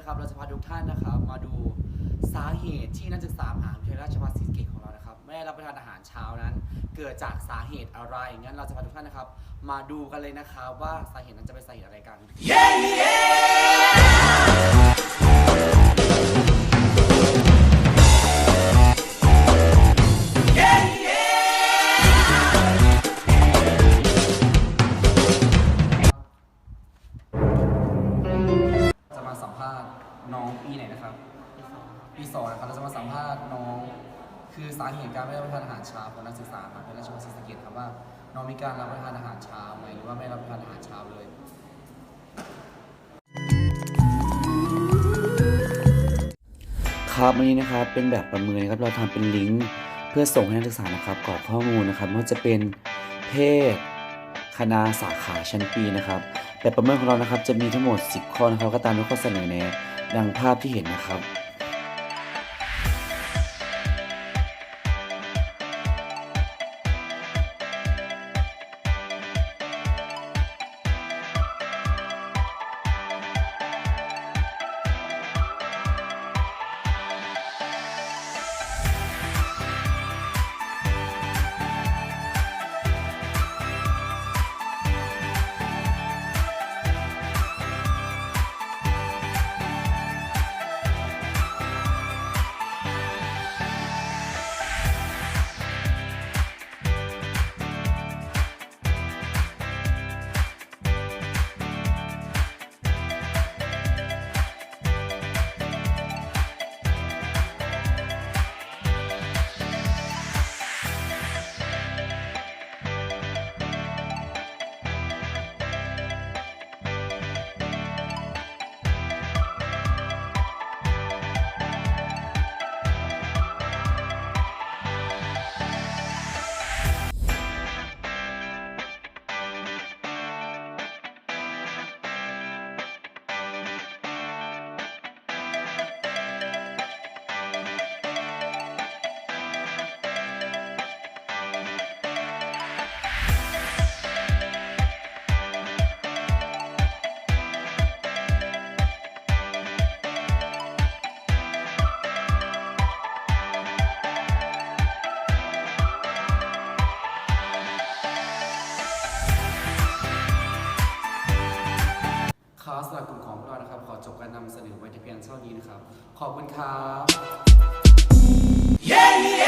นะครับเราจะพาทุกท่านนะครับ มาดูสาเหตุที่นักศึกษามหาวิทยาลัยราชภัฏศรีสะเกษของเรานะครับแม่รับประทานอาหารเช้านั้น เกิดจากสาเหตุอะไรงั้นเราจะพาทุกท่านนะครับ มาดูกันเลยนะครับว่าสาเหตุนั้นจะเป็นสาเหตุอะไรกัน yeah, yeah! น้องปีไหนนะครับ ปีสองนะครับเราจะมาสัมภาษณ์น้อง คือสาเหตุการไม่รับประทานอาหารเช้าของนักศึกษาครับเป็นราชวัฒศรีสะเกษครับว่าน้องมีการรับประทานอาหารเช้าไหมหรือว่าไม่รับประทานอาหารเช้าเลยครับวันนี้นะครับเป็นแบบประเมินครับเราทำเป็นลิงก์เพื่อส่งให้นักศึกษานะครับกรอกข้อมูลนะครับไม่ว่าจะเป็นเพศคณะสาขาชั้นปีนะครับ แบบประเมินของเรานะครับจะมีทั้งหมด 10 ข้อนะครับก็ตามที่ข้อเสนอแนะ ดังภาพที่เห็นนะครับ ของเรานะครับ ขอจบการนำเสนอไว้แต่เพียงเท่านี้นะครับ ขอบคุณครับ yeah!